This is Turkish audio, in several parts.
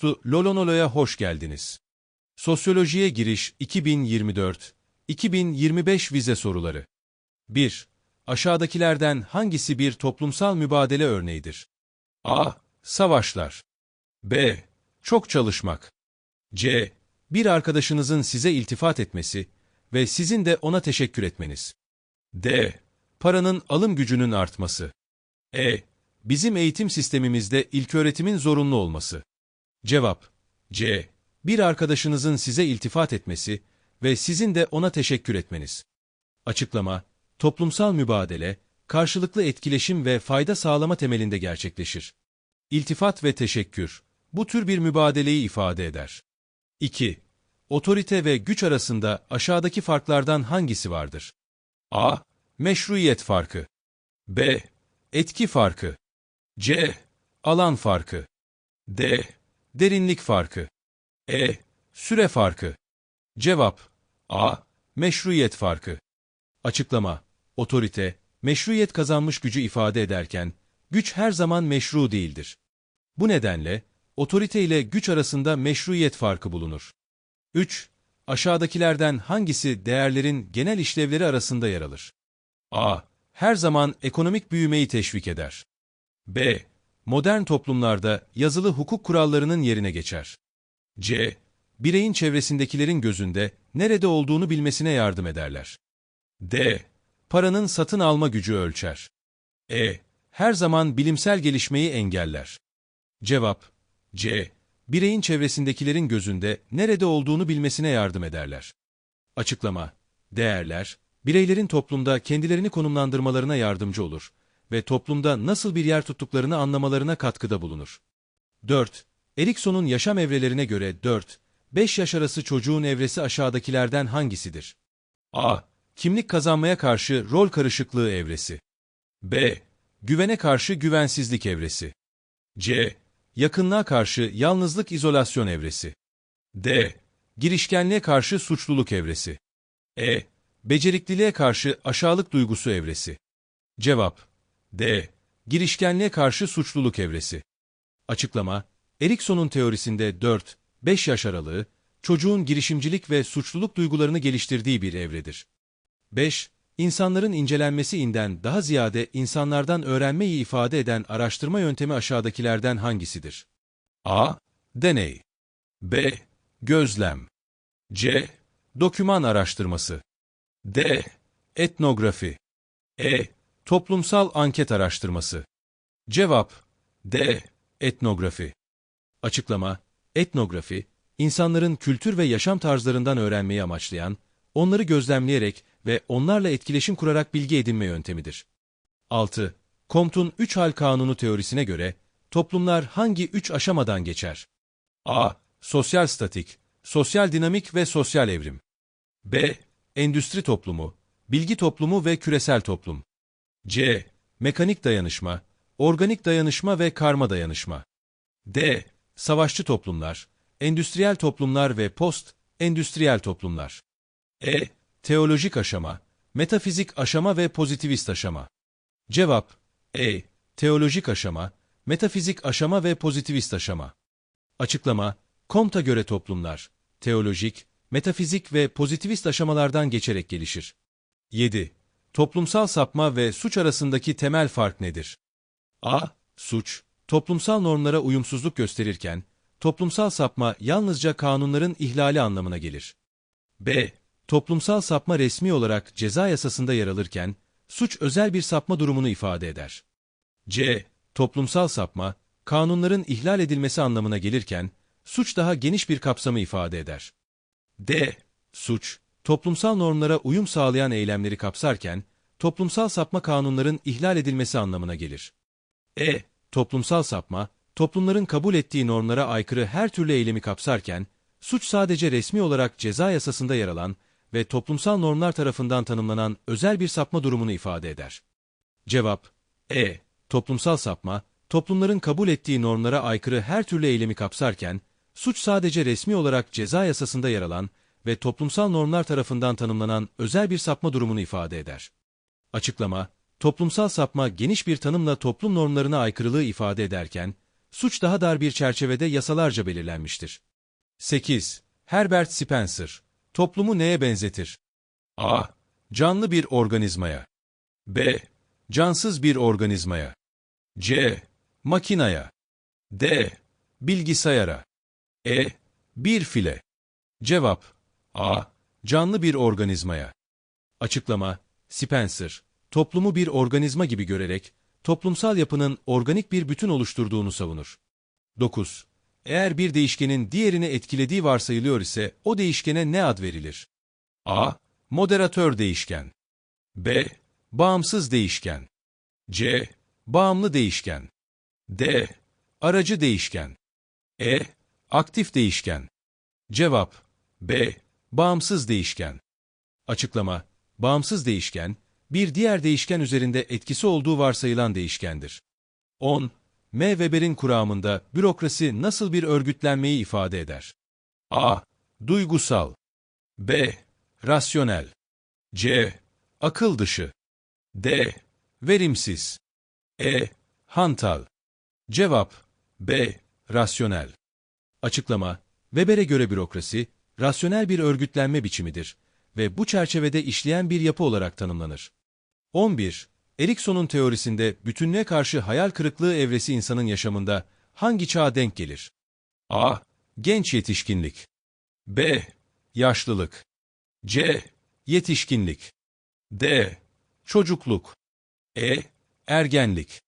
Su Lolonolo'ya hoş geldiniz. Sosyolojiye giriş 2024 2025 vize soruları. 1. Aşağıdakilerden hangisi bir toplumsal mübadele örneğidir? A. Savaşlar. B. Çok çalışmak. C. Bir arkadaşınızın size iltifat etmesi ve sizin de ona teşekkür etmeniz. D. Paranın alım gücünün artması. E. Bizim eğitim sistemimizde ilköğretimin zorunlu olması. Cevap C. Bir arkadaşınızın size iltifat etmesi ve sizin de ona teşekkür etmeniz. Açıklama, toplumsal mübadele, karşılıklı etkileşim ve fayda sağlama temelinde gerçekleşir. İltifat ve teşekkür, bu tür bir mübadeleyi ifade eder. 2. Otorite ve güç arasında aşağıdaki farklardan hangisi vardır? A. Meşruiyet farkı. B. Etki farkı. C. Alan farkı. D. Derinlik farkı. E. Süre farkı. Cevap A. Meşruiyet farkı. Açıklama Otorite, meşruiyet kazanmış gücü ifade ederken, güç her zaman meşru değildir. Bu nedenle, otorite ile güç arasında meşruiyet farkı bulunur. 3. Aşağıdakilerden hangisi değerlerin genel işlevleri arasında yer alır? A. Her zaman ekonomik büyümeyi teşvik eder. B. Modern toplumlarda yazılı hukuk kurallarının yerine geçer. C. Bireyin çevresindekilerin gözünde nerede olduğunu bilmesine yardım ederler. D. Paranın satın alma gücü ölçer. E. Her zaman bilimsel gelişmeyi engeller. Cevap C. Bireyin çevresindekilerin gözünde nerede olduğunu bilmesine yardım ederler. Açıklama Değerler, bireylerin toplumda kendilerini konumlandırmalarına yardımcı olur ve toplumda nasıl bir yer tuttuklarını anlamalarına katkıda bulunur. 4. Erikson'un yaşam evrelerine göre 4-5 yaş arası çocuğun evresi aşağıdakilerden hangisidir? A. Kimlik kazanmaya karşı rol karışıklığı evresi. B. Güvene karşı güvensizlik evresi. C. Yakınlığa karşı yalnızlık izolasyon evresi. D. Girişkenliğe karşı suçluluk evresi. E. Becerikliliğe karşı aşağılık duygusu evresi. Cevap D. Girişkenliğe karşı suçluluk evresi. Açıklama Erikson'un teorisinde 4-5 yaş aralığı, çocuğun girişimcilik ve suçluluk duygularını geliştirdiği bir evredir. 5. İnsanların incelenmesi inden daha ziyade insanlardan öğrenmeyi ifade eden araştırma yöntemi aşağıdakilerden hangisidir? A. Deney B. Gözlem C. Doküman araştırması D. Etnografi E. Toplumsal anket araştırması Cevap D. Etnografi Açıklama Etnografi, insanların kültür ve yaşam tarzlarından öğrenmeyi amaçlayan, onları gözlemleyerek ve onlarla etkileşim kurarak bilgi edinme yöntemidir. 6. Comte'un üç hal kanunu teorisine göre, toplumlar hangi üç aşamadan geçer? A. Sosyal statik, sosyal dinamik ve sosyal evrim. B. Endüstri toplumu, bilgi toplumu ve küresel toplum. C. Mekanik dayanışma, organik dayanışma ve karma dayanışma. D. Savaşçı toplumlar, endüstriyel toplumlar ve post-endüstriyel toplumlar. E. Teolojik aşama, metafizik aşama ve pozitivist aşama. Cevap E. Teolojik aşama, metafizik aşama ve pozitivist aşama. Açıklama, Comte'a göre toplumlar, teolojik, metafizik ve pozitivist aşamalardan geçerek gelişir. 7. Toplumsal sapma ve suç arasındaki temel fark nedir? A. Suç, toplumsal normlara uyumsuzluk gösterirken, toplumsal sapma yalnızca kanunların ihlali anlamına gelir. B. Toplumsal sapma resmi olarak ceza yasasında yer alırken, suç özel bir sapma durumunu ifade eder. C. Toplumsal sapma, kanunların ihlal edilmesi anlamına gelirken, suç daha geniş bir kapsamı ifade eder. D. Suç, toplumsal normlara uyum sağlayan eylemleri kapsarken, toplumsal sapma kanunların ihlal edilmesi anlamına gelir. E. Toplumsal sapma, toplumların kabul ettiği normlara aykırı her türlü eylemi kapsarken, suç sadece resmi olarak ceza yasasında yer alan ve toplumsal normlar tarafından tanımlanan özel bir sapma durumunu ifade eder. Cevap E. Toplumsal sapma, toplumların kabul ettiği normlara aykırı her türlü eylemi kapsarken, suç sadece resmi olarak ceza yasasında yer alan ve toplumsal normlar tarafından tanımlanan özel bir sapma durumunu ifade eder. Açıklama, toplumsal sapma geniş bir tanımla toplum normlarına aykırılığı ifade ederken, suç daha dar bir çerçevede yasalarca belirlenmiştir. 8. Herbert Spencer, toplumu neye benzetir? A. Canlı bir organizmaya. B. Cansız bir organizmaya. C. Makinaya. D. Bilgisayara. E. Bir file. Cevap A. Canlı bir organizmaya. Açıklama Spencer, toplumu bir organizma gibi görerek, toplumsal yapının organik bir bütün oluşturduğunu savunur. 9. Eğer bir değişkenin diğerini etkilediği varsayılıyor ise o değişkene ne ad verilir? A. Moderatör değişken. B. Bağımsız değişken. C. Bağımlı değişken. D. Aracı değişken. E. Aktif değişken. Cevap B. Bağımsız değişken. Açıklama Bağımsız değişken, bir diğer değişken üzerinde etkisi olduğu varsayılan değişkendir. 10. M. Weber'in kuramında bürokrasi nasıl bir örgütlenmeyi ifade eder? A. Duygusal. B. Rasyonel. C. Akıl dışı. D. Verimsiz. E. Hantal. Cevap B. Rasyonel. Açıklama Weber'e göre bürokrasi, rasyonel bir örgütlenme biçimidir ve bu çerçevede işleyen bir yapı olarak tanımlanır. 11. Erikson'un teorisinde bütünlüğe karşı hayal kırıklığı evresi insanın yaşamında hangi çağa denk gelir? A. Genç yetişkinlik. B. Yaşlılık. C. Yetişkinlik. D. Çocukluk. E. Ergenlik.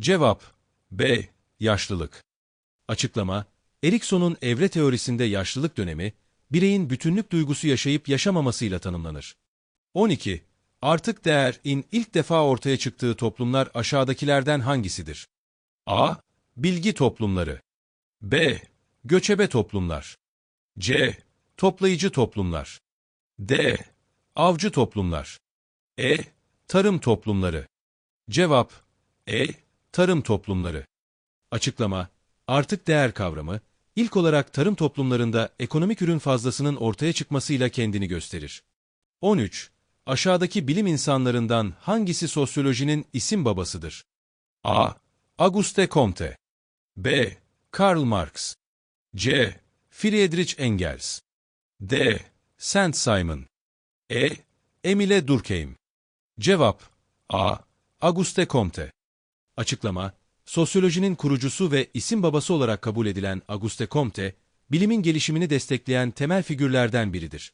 Cevap B. Yaşlılık. Açıklama Erikson'un evre teorisinde yaşlılık dönemi, bireyin bütünlük duygusu yaşayıp yaşamamasıyla tanımlanır. 12. Artık değerin ilk defa ortaya çıktığı toplumlar aşağıdakilerden hangisidir? A. Bilgi toplumları. B. Göçebe toplumlar. C. Toplayıcı toplumlar. D. Avcı toplumlar. E. Tarım toplumları. Cevap E. Tarım toplumları. Açıklama Artık değer kavramı, ilk olarak tarım toplumlarında ekonomik ürün fazlasının ortaya çıkmasıyla kendini gösterir. 13. Aşağıdaki bilim insanlarından hangisi sosyolojinin isim babasıdır? A. Auguste Comte B. Karl Marx C. Friedrich Engels D. Saint Simon E. Emile Durkheim Cevap A. Auguste Comte Açıklama Sosyolojinin kurucusu ve isim babası olarak kabul edilen Auguste Comte, bilimin gelişimini destekleyen temel figürlerden biridir.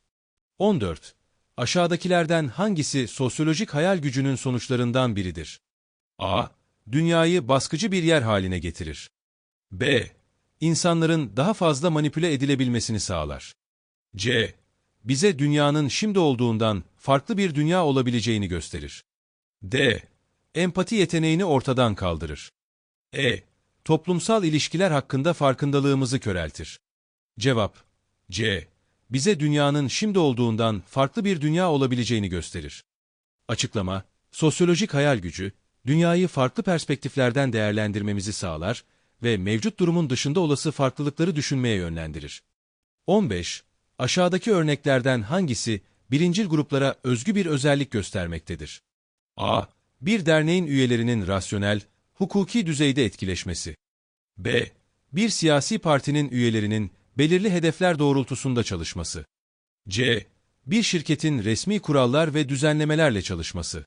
14. Aşağıdakilerden hangisi sosyolojik hayal gücünün sonuçlarından biridir? A. Dünyayı baskıcı bir yer haline getirir. B. İnsanların daha fazla manipüle edilebilmesini sağlar. C. Bize dünyanın şimdi olduğundan farklı bir dünya olabileceğini gösterir. D. Empati yeteneğini ortadan kaldırır. E. Toplumsal ilişkiler hakkında farkındalığımızı köreltir. Cevap C. Bize dünyanın şimdi olduğundan farklı bir dünya olabileceğini gösterir. Açıklama, sosyolojik hayal gücü, dünyayı farklı perspektiflerden değerlendirmemizi sağlar ve mevcut durumun dışında olası farklılıkları düşünmeye yönlendirir. 15. Aşağıdaki örneklerden hangisi birincil gruplara özgü bir özellik göstermektedir? A. Bir derneğin üyelerinin rasyonel, hukuki düzeyde etkileşmesi. B. Bir siyasi partinin üyelerinin belirli hedefler doğrultusunda çalışması. C. Bir şirketin resmi kurallar ve düzenlemelerle çalışması.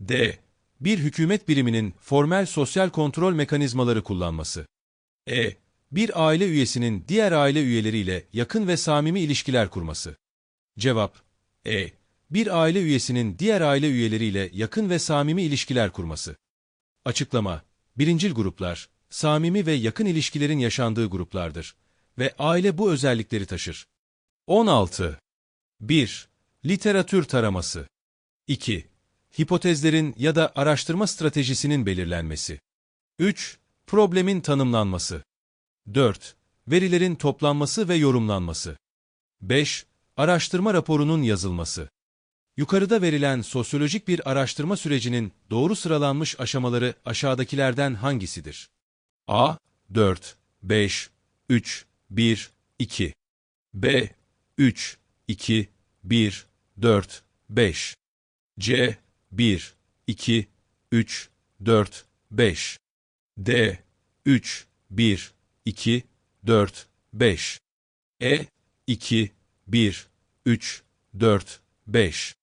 D. Bir hükümet biriminin formel sosyal kontrol mekanizmaları kullanması. E. Bir aile üyesinin diğer aile üyeleriyle yakın ve samimi ilişkiler kurması. Cevap E. Bir aile üyesinin diğer aile üyeleriyle yakın ve samimi ilişkiler kurması. Açıklama Birincil gruplar, samimi ve yakın ilişkilerin yaşandığı gruplardır ve aile bu özellikleri taşır. 16. 1. Literatür taraması 2. Hipotezlerin ya da araştırma stratejisinin belirlenmesi 3. Problemin tanımlanması 4. Verilerin toplanması ve yorumlanması 5. Araştırma raporunun yazılması Yukarıda verilen sosyolojik bir araştırma sürecinin doğru sıralanmış aşamaları aşağıdakilerden hangisidir? A. 4, 5, 3, 1, 2 B. 3, 2, 1, 4, 5 C. 1, 2, 3, 4, 5 D. 3, 1, 2, 4, 5. E, 2, 1, 3, 4, 5.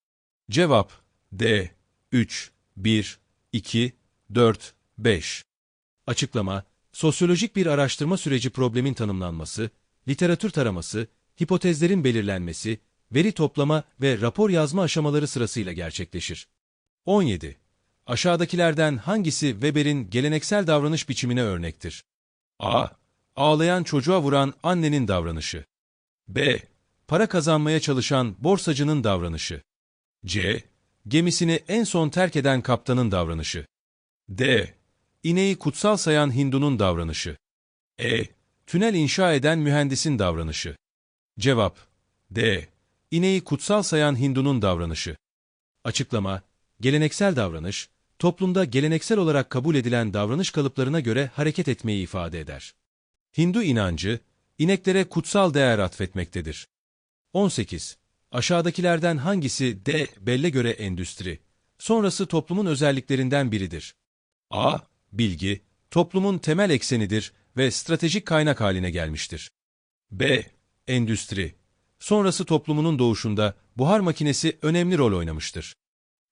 Cevap D, 3, 1, 2, 4, 5. Açıklama, sosyolojik bir araştırma süreci problemin tanımlanması, literatür taraması, hipotezlerin belirlenmesi, veri toplama ve rapor yazma aşamaları sırasıyla gerçekleşir. 17. Aşağıdakilerden hangisi Weber'in geleneksel davranış biçimine örnektir? A. Ağlayan çocuğa vuran annenin davranışı. B. Para kazanmaya çalışan borsacının davranışı. C. Gemisini en son terk eden kaptanın davranışı. D. İneği kutsal sayan Hindu'nun davranışı. E. Tünel inşa eden mühendisin davranışı. Cevap D. İneği kutsal sayan Hindu'nun davranışı. Açıklama, geleneksel davranış, toplumda geleneksel olarak kabul edilen davranış kalıplarına göre hareket etmeyi ifade eder. Hindu inancı, ineklere kutsal değer atfetmektedir. 18. Aşağıdakilerden hangisi D. Belle göre endüstri, sonrası toplumun özelliklerinden biridir? A. Bilgi, toplumun temel eksenidir ve stratejik kaynak haline gelmiştir. B. Endüstri, sonrası toplumunun doğuşunda buhar makinesi önemli rol oynamıştır.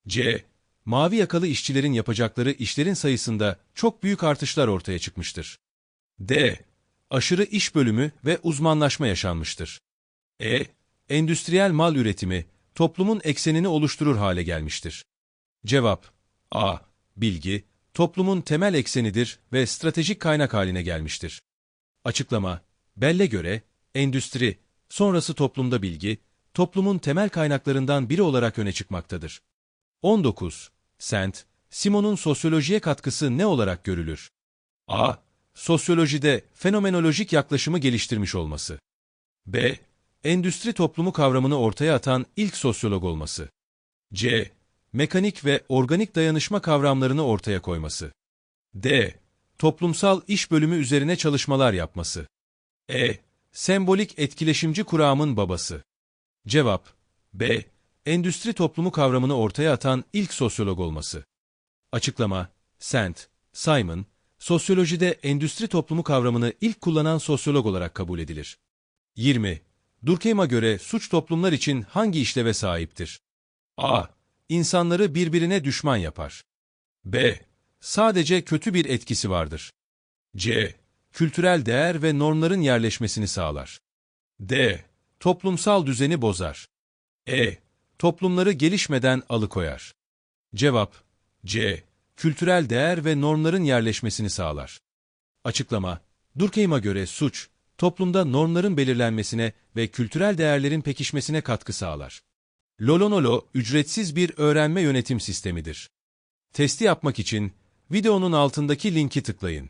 C. Mavi yakalı işçilerin yapacakları işlerin sayısında çok büyük artışlar ortaya çıkmıştır. D. Aşırı iş bölümü ve uzmanlaşma yaşanmıştır. E. Endüstriyel mal üretimi toplumun eksenini oluşturur hale gelmiştir. Cevap A. Bilgi, toplumun temel eksenidir ve stratejik kaynak haline gelmiştir. Açıklama, Bell'e göre, endüstri, sonrası toplumda bilgi, toplumun temel kaynaklarından biri olarak öne çıkmaktadır. 19. Sent, Simon'un sosyolojiye katkısı ne olarak görülür? A. Sosyolojide fenomenolojik yaklaşımı geliştirmiş olması. B. Endüstri toplumu kavramını ortaya atan ilk sosyolog olması. C. Mekanik ve organik dayanışma kavramlarını ortaya koyması. D. Toplumsal iş bölümü üzerine çalışmalar yapması. E. Sembolik etkileşimci kuramın babası. Cevap B. Endüstri toplumu kavramını ortaya atan ilk sosyolog olması. Açıklama Sent, Simon, sosyolojide endüstri toplumu kavramını ilk kullanan sosyolog olarak kabul edilir. 20. Durkheim'a göre suç toplumlar için hangi işleve sahiptir? A. İnsanları birbirine düşman yapar. B. Sadece kötü bir etkisi vardır. C. Kültürel değer ve normların yerleşmesini sağlar. D. Toplumsal düzeni bozar. E. Toplumları gelişmeden alıkoyar. Cevap C. Kültürel değer ve normların yerleşmesini sağlar. Açıklama Durkheim'a göre suç, toplumda normların belirlenmesine ve kültürel değerlerin pekişmesine katkı sağlar. Lolonolo, ücretsiz bir öğrenme yönetim sistemidir. Testi yapmak için videonun altındaki linki tıklayın.